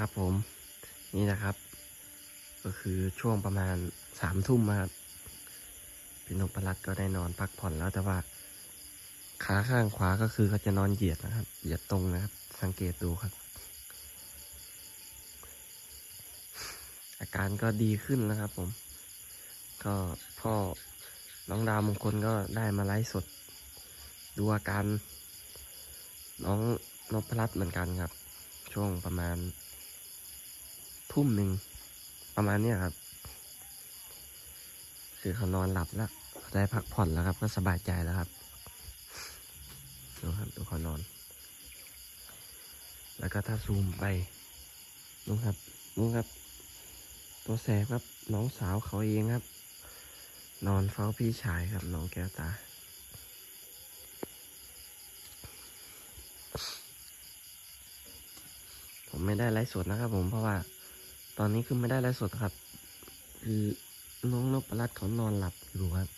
ครับผม นี่นะครับ ก็คือช่วงประมาณสามทุ่มครับพี่นพรัตก็ได้นอนพักผ่อนแล้วแต่ว่า ขาข้างขวาก็คือเขาจะนอนเหยียดนะครับ เหยียดตรงนะครับ สังเกตดูครับ อาการก็ดีขึ้นนะครับ ผม ก็พ่อน้องดาวมงคลก็ได้มาไลฟ์สด ดูอาการน้องนพรัตน์เหมือนกันครับ ช่วงประมาณ ทุ่มหนึ่งประมาณเนี้ยครับ คือเขานอนหลับแล้วเขาได้พักผ่อนแล้วครับ ก็สบายใจแล้วครับดูครับดูเขานอน แล้วก็ถ้าซูมไปนู่นครับนู่นครับ ตัวแสบครับ น้องสาวเขาเองครับ นอนเฝ้าพี่ชายครับ น้องแก้วตาผมไม่ได้ไลฟ์สดนะครับผมเพราะว่า ตอนนี้คือไม่ได้ไลฟ์สดครับ คือน้องนพรัตน์เขานอนหลับอยู่ครับ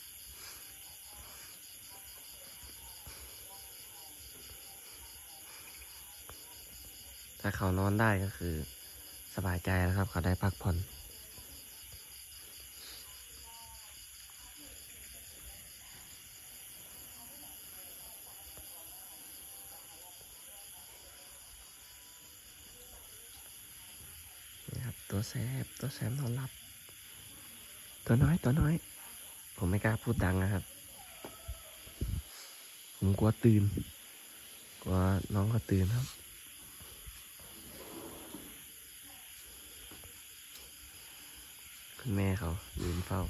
ถ้าเขานอนได้ก็คือ สบายใจแล้วครับ เขาได้พักผ่อน ตัวแสบตัวแสบนอนหลับ ตัวน้อยตัวน้อย ผมไม่กล้าพูดดังนะครับ ผมกลัวตื่น กลัวน้องเขาตื่นครับ คุณแม่เขายืนเฝ้า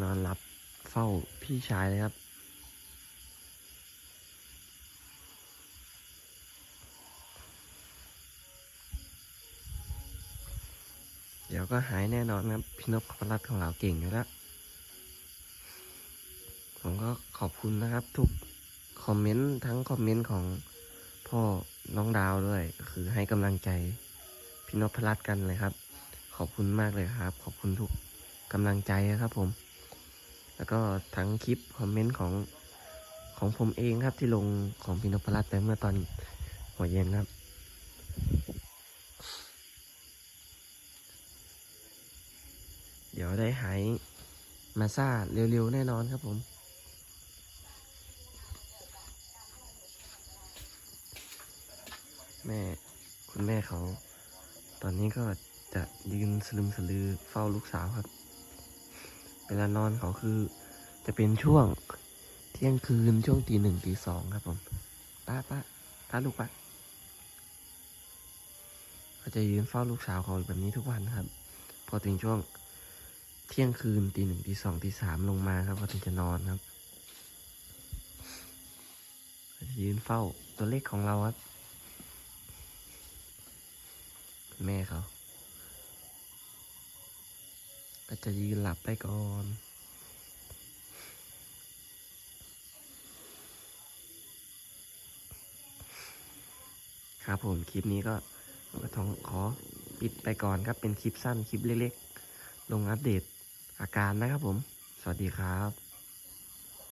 นอนหลับเฝ้าพี่ชายเลยครับ เดี๋ยวก็หายแน่นอนครับ พี่นพรัตของเราเก่งอยู่แล้ว ผมก็ขอบคุณนะครับ ทุกคอมเมนต์ทั้งคอมเมนต์ของพ่อน้องดาวด้วย คือให้กำลังใจพี่นพรัตกันเลยครับ ขอบคุณมากเลยครับ ขอบคุณทุกกำลังใจนะครับผม แล้วก็ทั้งคลิปคอมเมนต์ของของผมเองครับที่ลงของพี่นพรัตน์ไปเมื่อตอนหัวเย็นครับ เดี๋ยวได้หายมาซ่าเร็วๆ แน่นอนครับผม แม่คุณแม่เขา ตอนนี้ก็จะยืนสลึมสลือเฝ้าลูกสาวครับ วลานอนเขาคือ จะเป็นช่วงเที่ยงคืนช่วงตีหนึ่งตีสองครับผมป้าป้าป้าลูกป้าเขาจะยืนเฝ้าลูกสาวเขาแบบนี้ทุกวันครับ พอถึงช่วงเที่ยงคืนตีหนึ่งตีสองตีสามลงมาครับเขาถึงจะนอนครับเขาจะยืนเฝ้าตัวเล็กของเราครับ แม่เขา ก็จะยืนหลับไปก่อนครับผมคลิปนี้ก็ท้องขอปิดไปก่อนครับเป็นคลิปสั้นคลิปเล็กๆ ลงอัปเดตอาการนะครับผม สวัสดีครับ